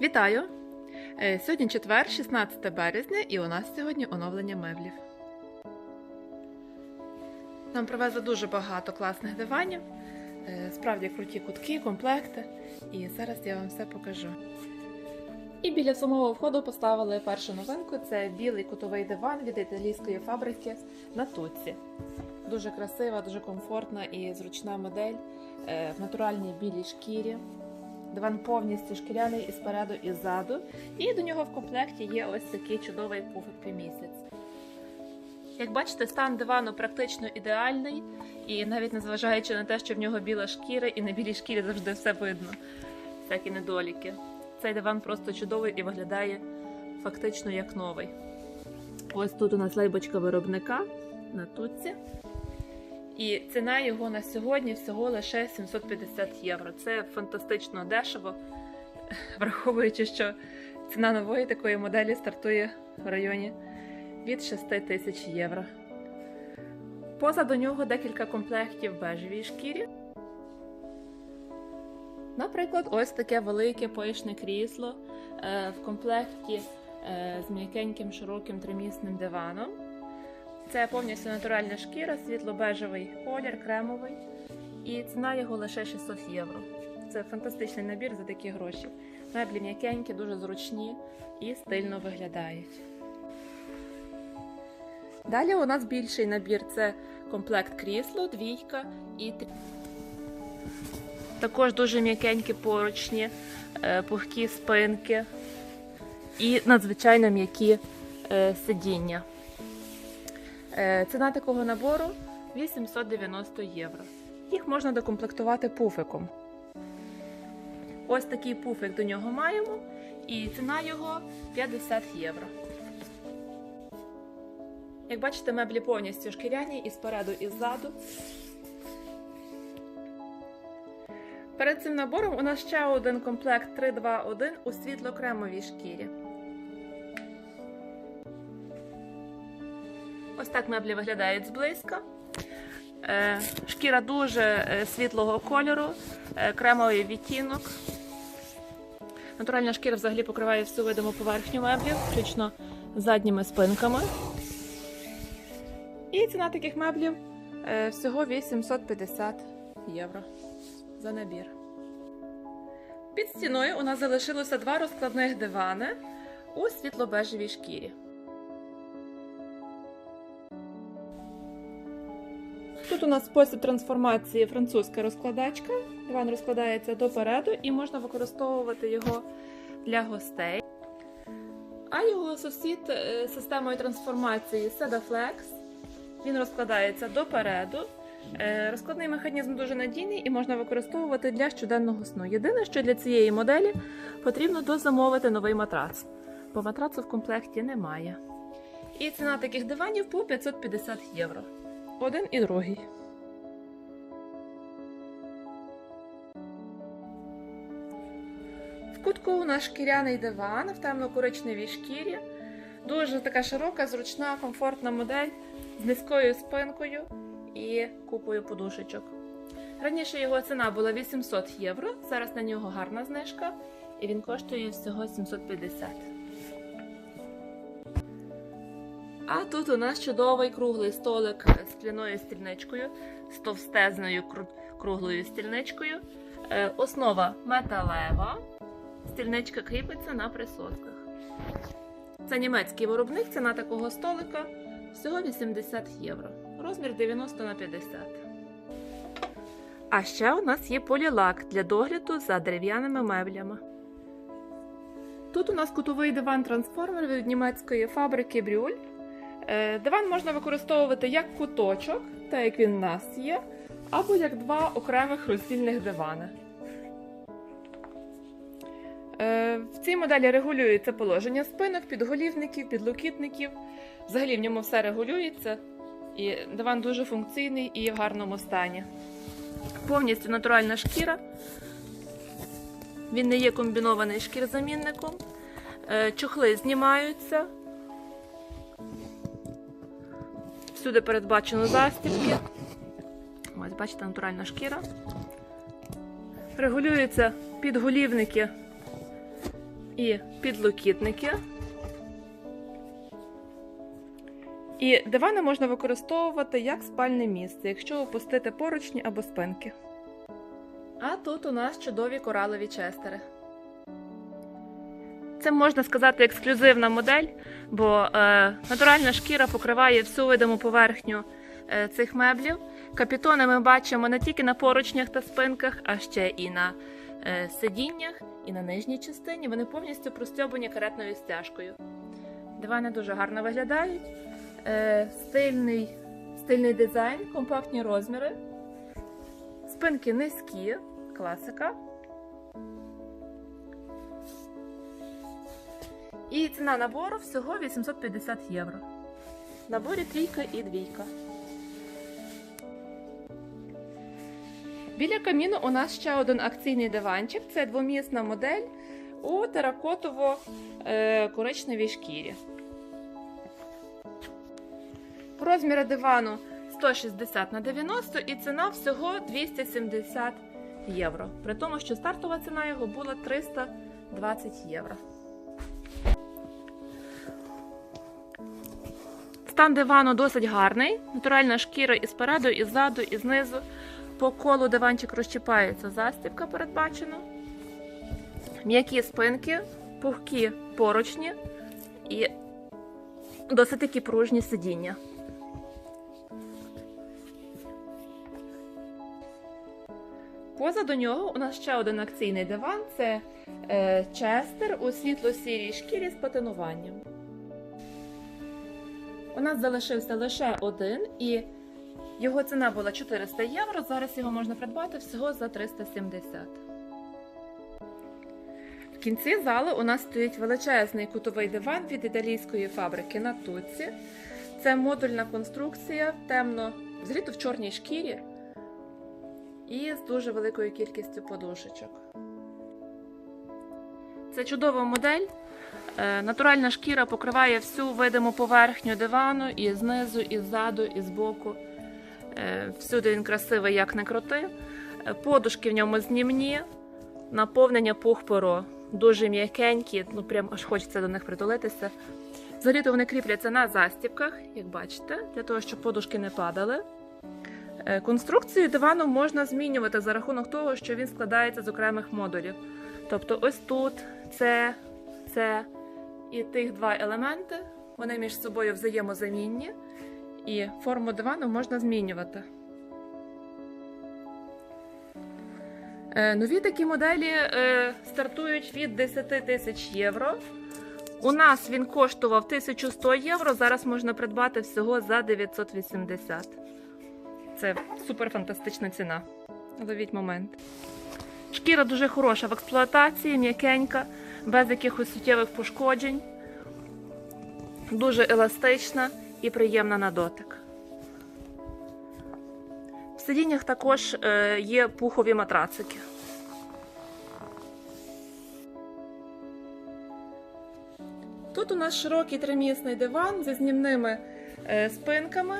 Вітаю! Е, Сьогодні четвер, 16 березня, і у нас сьогодні оновлення меблів. Нам привезли дуже багато класних диванів, е, справді круті кутки, комплекти. І зараз я вам все покажу. І біля самого входу поставили першу новинку це білий кутовий диван від італійської фабрики на Туці. Дуже красива, дуже комфортна і зручна модель е, в натуральній білій шкірі. Диван повністю шкіряний і спереду, і ззаду. І до нього в комплекті є ось такий чудовий пуфик півмісяць. Як бачите, стан дивану практично ідеальний, і навіть незважаючи на те, що в нього біла шкіра, і на білій шкірі завжди все видно, всякі недоліки. Цей диван просто чудовий і виглядає фактично як новий. Ось тут у нас лейбочка виробника на туці. І ціна його на сьогодні всього лише 750 євро. Це фантастично дешево, враховуючи, що ціна нової такої моделі стартує в районі від 6 тисяч євро. Позаду нього декілька комплектів бежевій шкірі. Наприклад, ось таке велике пишне крісло е, в комплекті е, з м'якеньким широким тримісним диваном. Це повністю натуральна шкіра, світло-бежевий колір, кремовий. І ціна його лише 600 євро. Це фантастичний набір за такі гроші. Меблі м'якенькі, дуже зручні і стильно виглядають. Далі у нас більший набір це комплект крісло, двійка і три. Також дуже м'якенькі поручні, е, пухкі спинки і надзвичайно м'які е, сидіння. Е, Ціна такого набору 890 євро. Їх можна докомплектувати пуфиком. Ось такий пуфик до нього маємо, і ціна його 50 євро. Як бачите, меблі повністю шкіряні і спереду, і ззаду. Перед цим набором у нас ще один комплект 321 у світло-кремовій шкірі. Так меблі виглядають зблизька. Е, Шкіра дуже е, світлого кольору, е, кремовий відтінок. Натуральна шкіра взагалі покриває всю видиму поверхню меблів, включно задніми спинками. І ціна таких меблів всього 850 євро за набір. Під стіною у нас залишилося два розкладних дивани у світло-бежевій шкірі. Тут у нас спосіб трансформації французька розкладачка. Диван розкладається допереду і можна використовувати його для гостей. А його сусід е, системою трансформації Sedaflex. Він розкладається допереду. Е, Розкладний механізм дуже надійний і можна використовувати для щоденного сну. Єдине, що для цієї моделі потрібно дозамовити новий матрац, бо матрацу в комплекті немає. І ціна таких диванів по 550 євро. Один і другий. В кутку у нас шкіряний диван в темно-коричневій шкірі. Дуже така широка, зручна, комфортна модель з низькою спинкою і купою подушечок. Раніше його ціна була 800 євро, зараз на нього гарна знижка, і він коштує всього 750. А тут у нас чудовий круглий столик з скляною стільничкою, з товстезною круглою стільничкою. Е, Основа металева. Стільничка кріпиться на присосках. Це німецький виробник, ціна такого столика всього 80 євро. Розмір 90 на 50. А ще у нас є полілак для догляду за дерев'яними меблями. Тут у нас кутовий диван-трансформер від німецької фабрики Брюль. Е, Диван можна використовувати як куточок, так як він у нас є, або як два окремих роздільних дивани. Е, В цій моделі регулюється положення спинок, підголівників, підлокітників. Взагалі в ньому все регулюється, і диван дуже функційний і в гарному стані. Повністю натуральна шкіра. Він не є комбінований шкірзамінником. Е, Чохли знімаються. Всюди передбачено застібки. Ось, бачите, натуральна шкіра. Регулюються підголівники і підлокітники. І дивани можна використовувати як спальне місце, якщо опустити поручні або спинки. А тут у нас чудові коралові честери. Це можна сказати ексклюзивна модель, бо е, натуральна шкіра покриває всю видиму поверхню е, цих меблів. Капітони ми бачимо не тільки на поручнях та спинках, а ще і на е, сидіннях, і на нижній частині. Вони повністю простьобані каретною стяжкою. Дивани дуже гарно виглядають. Стильний, стильний дизайн, компактні розміри. Спинки низькі, класика. І ціна набору всього 850 євро. В наборі трійка і двійка. Біля каміну у нас ще один акційний диванчик. Це двомісна модель у теракотово-коричневій шкірі. Розміри дивану 160 на 90 і ціна всього 270 євро. При тому, що стартова ціна його була 320 євро. Стан дивану досить гарний. Натуральна шкіра і спереду, і ззаду, і знизу. По колу диванчик розчіпається, застібка передбачена. М'які спинки, пухкі поручні і досить такі пружні сидіння. Позаду нього у нас ще один акційний диван це е, честер у світло-сірій шкірі з патинуванням. Нас залишився лише один, і його ціна була 400 євро. Зараз його можна придбати всього за 370. В кінці залу у нас стоїть величезний кутовий диван від італійської фабрики Натуці. Це модульна конструкція темно, взагалі в чорній шкірі і з дуже великою кількістю подушечок. Це чудова модель. Е, Натуральна шкіра покриває всю видиму поверхню дивану і знизу, і ззаду, і збоку. Е, Всюди він красивий, як не крути. Е, Подушки в ньому знімні, наповнення пух-перо. Дуже м'якенькі, ну прям аж хочеться до них притулитися. Взагалі-то вони кріпляться на застібках, як бачите, для того, щоб подушки не падали. Конструкцію дивану можна змінювати за рахунок того, що він складається з окремих модулів. Тобто, ось тут це, це і тих два елементи, вони між собою взаємозамінні, і форму дивану можна змінювати. Е, Нові такі моделі е, стартують від 10 тисяч євро. У нас він коштував 1100 євро, зараз можна придбати всього за 980. Це супер фантастична ціна. Ловіть момент. Шкіра дуже хороша в експлуатації, м'якенька, без якихось суттєвих пошкоджень. Дуже еластична і приємна на дотик. В сидіннях також е, є пухові матрацики. Тут у нас широкий тримісний диван зі знімними е, спинками.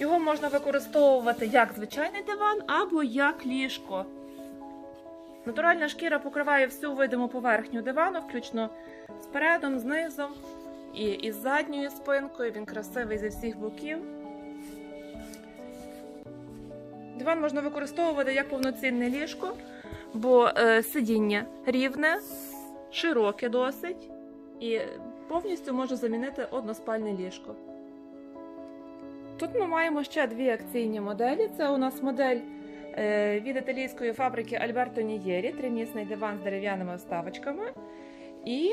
Його можна використовувати як звичайний диван або як ліжко. Натуральна шкіра покриває всю видиму поверхню дивану, включно з передом, знизом і із задньою спинкою. Він красивий зі всіх боків. Диван можна використовувати як повноцінне ліжко, бо е, сидіння рівне, широке досить і повністю може замінити односпальне ліжко. Тут ми маємо ще дві акційні моделі. Це у нас модель від італійської фабрики Альберто Нієрі, тримісний диван з дерев'яними вставочками. І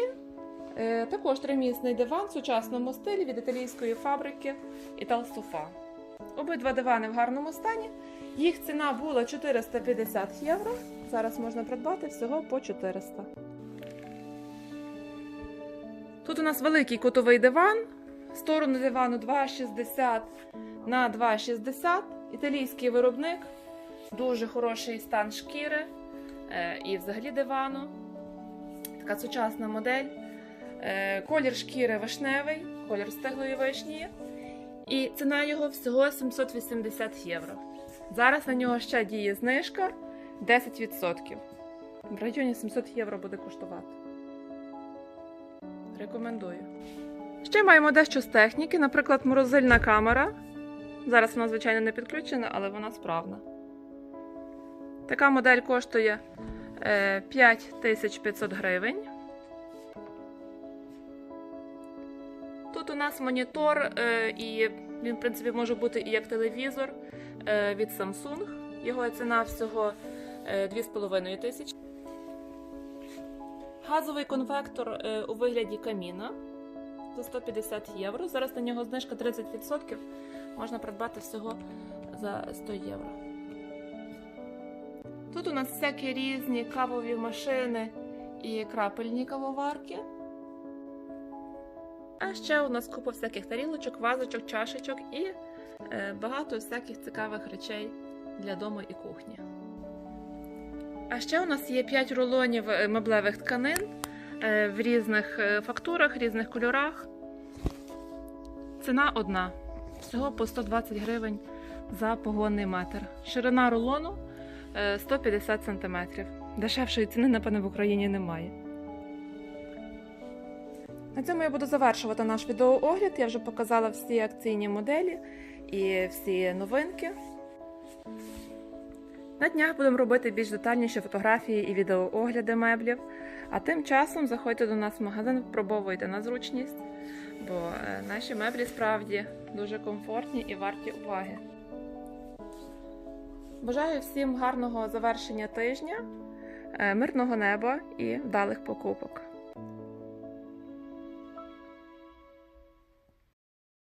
е, також тримісний диван в сучасному стилі від італійської фабрики Італсофа. Обидва дивани в гарному стані. Їх ціна була 450 євро. Зараз можна придбати всього по 400. Тут у нас великий кутовий диван. Сторону дивану 2,60 на 2,60. Італійський виробник. Дуже хороший стан шкіри е, і взагалі дивану. Така сучасна модель. Е, колір шкіри вишневий, колір стеглої вишні. І ціна його всього 780 євро. Зараз на нього ще діє знижка 10%. В районі 700 євро буде коштувати. Рекомендую. Ще маємо дещо з техніки, наприклад, морозильна камера. Зараз вона, звичайно, не підключена, але вона справна. Така модель коштує е, 5500 гривень. Тут у нас монітор, е, і він, в принципі, може бути і як телевізор е, від Samsung. Його ціна всього е, 2,5 тисячі. Газовий конвектор е, у вигляді каміна за 150 євро. Зараз на нього знижка 30%. Можна придбати всього за 100 євро. Тут у нас всякі різні кавові машини і крапельні кавоварки. А ще у нас купа всяких тарілочок, вазочок, чашечок і е, багато всяких цікавих речей для дому і кухні. А ще у нас є 5 рулонів е, меблевих тканин е, в різних фактурах, різних кольорах. Ціна одна. Всього по 120 гривень за погонний метр. Ширина рулону 150 см. Дешевшої ціни, напевно, в Україні немає. На цьому я буду завершувати наш відеоогляд. Я вже показала всі акційні моделі і всі новинки. На днях будемо робити більш детальніші фотографії і відеоогляди меблів. А тим часом заходьте до нас в магазин, випробовуйте на зручність, бо е, наші меблі справді дуже комфортні і варті уваги. Бажаю всім гарного завершення тижня, е, мирного неба і вдалих покупок.